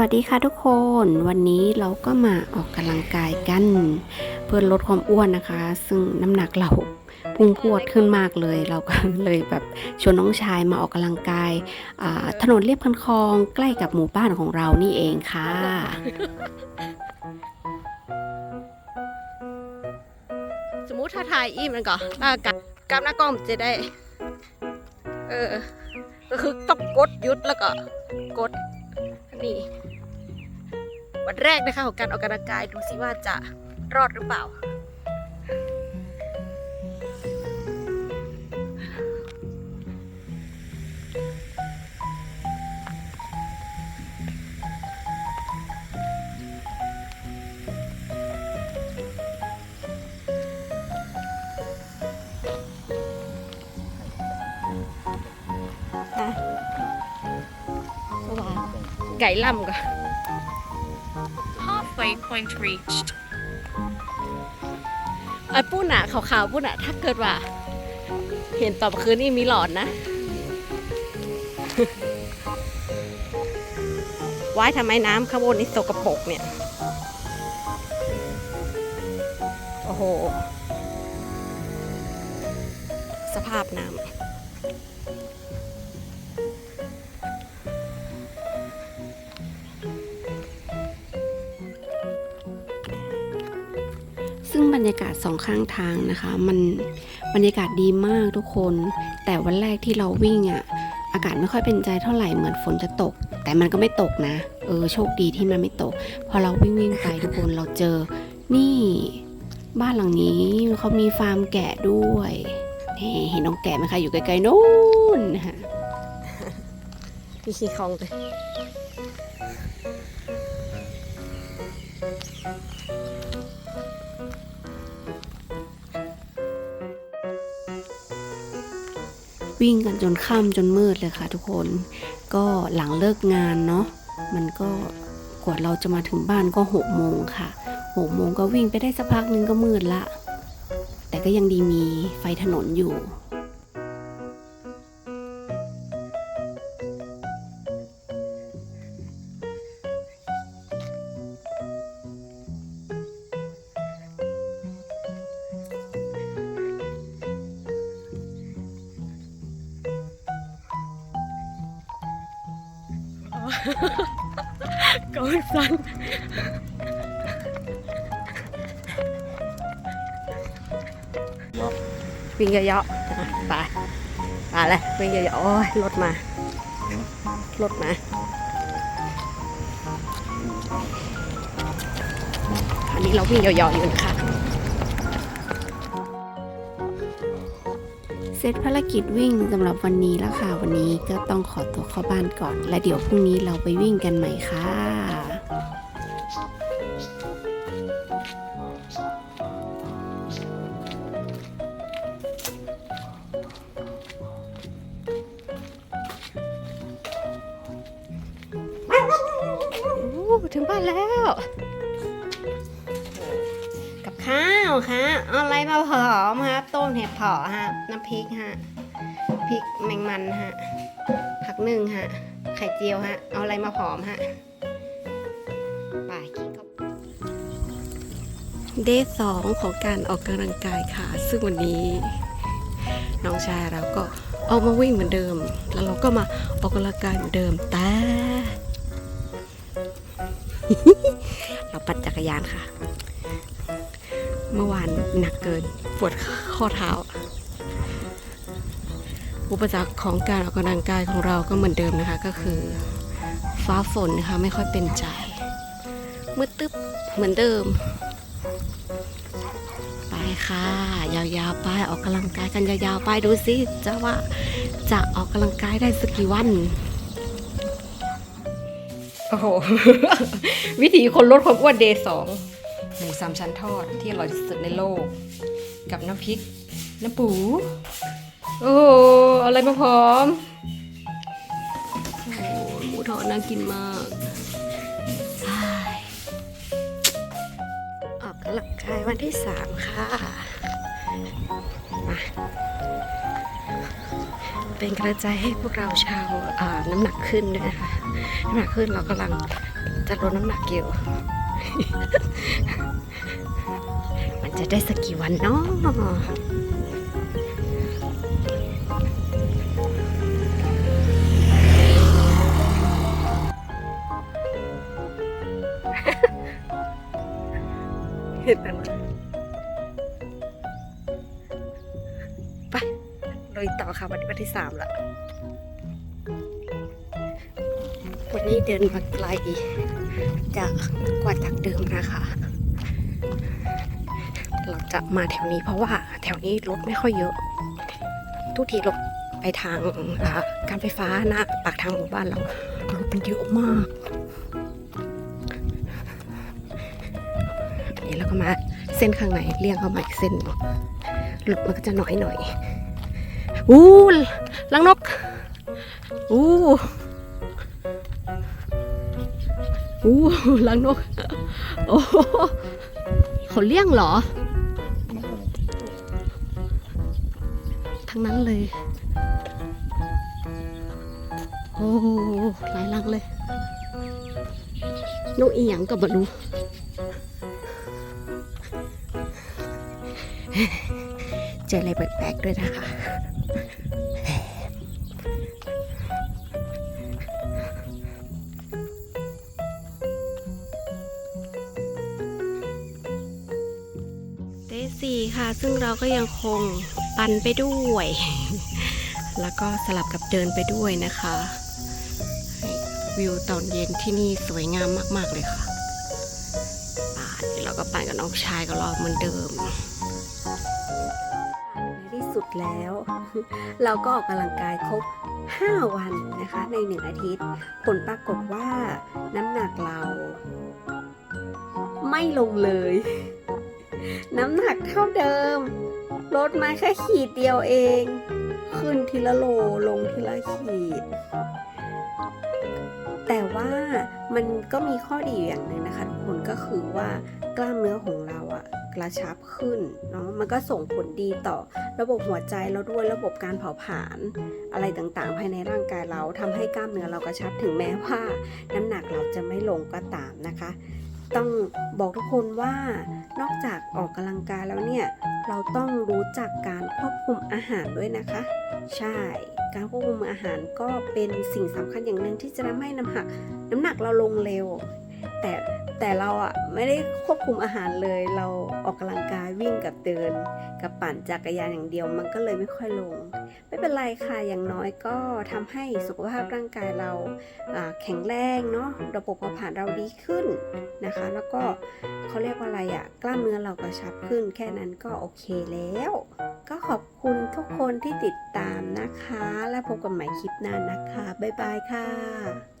วัสดีค่ะทุกคนวันนี้เราก็มาออกกำลังกายกัน เพื่อลดความอ้วนนะคะ ซึ่งน้ำหนักเราพุ่งพวดขึ้นมากเลย เราก็เลยแบบชวนน้องชายมาออกกำลังกายถนนเรียบคันคลองใกล้กับหมู่บ้านของเรานี่เองค่ะสมมุติถ้าถ่ายอีมันก่อนถ้ากับกับหน้ากล้องจะได้ เออก็คือต้องกดยุดแล้วก็กดนี่ วันแรกนะคะของการออกกำลังกายดูสิว่าจะรอดหรือเปล่าอะสว่างไก่ล่ำก่อน Halfway point reached. ไอ้ปุ้นอะขาวๆปุ้นอะถ้าเกิดว่า เห็นตอนคืนนี่มีหลอนนะว้ายทำไมน้ำข้างบนนี่สกปรกเนี่ย โอ้โห สภาพน้ำ ซึ่งบรรยากาศสองข้างทางนะคะ มันบรรยากาศดีมากทุกคน แต่วันแรกที่เราวิ่งอะ่ะอากาศไม่ค่อยเป็นใจเท่าไหร่เหมือนฝนจะตก แต่มันก็ไม่ตกนะ เออโชคดีที่มันไม่ตก พอเราวิ่งวิ่งไปทุกคนเราเจอ นี่ บ้านหลังนี้เขามีฟาร์มแกะด้วยเห็นน้องแกะไหมคะอยู่ไกลๆนู้นนะคะมีขี้คองเลย วิ่งกันจนค่ำจนมืดเลยค่ะทุกคน ก็หลังเลิกงานเนาะมันก็กว่าเราจะมาถึงบ้านก็หกโมงค่ะหกโมงก็วิ่งไปได้สักพักนึงก็มืดละ แต่ก็ยังดีมีไฟถนนอยู่ กอนสั่นวิ่งเยอะๆอะไปไปเลยวิ่งเยอะๆโอ้ยรถมารถมาอันนี้เราวิ่งเยอะๆอยู่นะคะ เสร็จภารกิจวิ่งสำหรับวันนี้แล้วค่ะ วันนี้ก็ต้องขอตัวเข้าบ้านก่อน และเดี๋ยวพรุ่งนี้เราไปวิ่งกันใหม่ค่ะถึงบ้านแล้ว ฮะเอาอะไรมาเผอมฮะต้มเห็ดเผาฮะน้ำพริกฮะพริกแมงมันฮะผักนึ่งฮะไข่เจียวฮะเอาอะไรมาผอมฮะปกินข้าวเดย์สองของการออกกำลังกายค่ะ ซึ่งวันนี้ น้องชายเราก็ออกมาวิ่งเหมือนเดิม แล้วเราก็มาออกกำลังกายเหมือนเดิมแต่เราปั่นจักรยานค่ะ เมื่อวานหนักเกิน ปวดข้อเท้า อุปสรรคของการออกกำลังกายของเราก็เหมือนเดิมนะคะ ก็คือ ฟ้าฝนนะคะไม่ค่อยเป็นใจมืดตึ๊บเหมือนเดิม ไปค่ะ ยาวๆไปออกกำลังกายกันยาวๆไปดูสิจะว่าจะออกกำลังกายได้สักกี่วันโอ้โห วิธีคนลดความอ้วนเดย์สอง หมูสามชั้นทอดที่อร่อยที่สุดในโลก กับน้ำพริก น้ำปู โอ้โหเอาอะไรมาพร้อม โอ้หมูทอดน่ากินมากออกกำลังกายวันที่สามค่ะมาเป็นกระจายให้พวกเราชาวน้ำหนักขึ้นด้วยนะคะน้ำหนักขึ้นเรากำลังจะลดน้ำหนักเกี่ยว มันจะได้สักกี่วันเนาะเห็นไหมไปลุยต่อค่ะวันนี้วันที่สามละ วันนี้เดินมาไกลจากกว่าจากเดิมนะคะ เราจะมาแถวนี้เพราะว่าแถวนี้รถไม่ค่อยเยอะ ทุกทีรถไปทางการไฟฟ้าน้าปากทางหมู่บ้านเรารถมันเยอะมากอันนี้เราก็มาเส้นข้างในเลี่ยงเข้ามาอีกเส้นหนึ่งรถมันก็จะน้อยหน่อยอู้ลังนกอู้ อู้ลังนก โอ้โหเขาเลี้ยงเหรอ ทั้งนั้นเลย โอ้หลายลังเลย นกอีหยังกับบลูเจออะไรแปลกๆด้วยนะคะ เดย์สี่ค่ะ ซึ่งเราก็ยังคงปั่นไปด้วย แล้วก็สลับกับเดินไปด้วยนะคะ วิวตอนเย็นที่นี่สวยงามมาก ๆ เลยค่ะป่านเราก็ปั่นกับน้องชายก็รอเหมือนเดิมในที่สุดแล้ว เราก็ออกกำลังกายครบ 5 วันนะคะ ในหนึ่งอาทิตย์ ผลปรากฏว่าน้ำหนักเรา ไม่ลงเลย น้ำหนักเท่าเดิม ลดมาแค่ขีดเดียวเอง ขึ้นทีละโลลงทีละขีด แต่ว่ามันก็มีข้อดีอย่างหนึ่งนะคะทุกคนก็คือว่ากล้ามเนื้อของเราอะกระชับขึ้นเนาะมันก็ส่งผลดีต่อระบบหัวใจเราด้วยระบบการเผาผลาญอะไรต่างๆ ภายในร่างกายเราทำให้กล้ามเนื้อเรากระชับถึงแม้ว่า น้ำหนักเราจะไม่ลงก็ตามนะคะ ต้องบอกทุกคนว่านอกจากออกกำลังกายแล้วเนี่ยเราต้องรู้จักการควบคุมอาหารด้วยนะคะ ใช่ การควบคุมอาหารก็เป็นสิ่งสำคัญอย่างหนึ่งที่จะทำให้น้ำหนัก น้ำหนักเราลงเร็ว แต่ แต่เราอะไม่ได้ควบคุมอาหารเลย เราออกกำลังกายวิ่งกับเดิน กับปั่นจักรยานอย่างเดียวมันก็เลยไม่ค่อยลง ไม่เป็นไรค่ะอย่างน้อยก็ทำให้สุขภาพร่างกายเราอ่าแข็งแรงเนาะระบบเผาผลาญเราดีขึ้นนะคะ แล้วก็เขาเรียกว่าอะไรอะกล้ามเนื้อเรากระชับขึ้น แค่นั้นก็โอเคแล้ว ก็ขอบคุณทุกคนที่ติดตามนะคะ และพบกันใหม่คลิปหน้านะคะบ๊ายบายค่ะ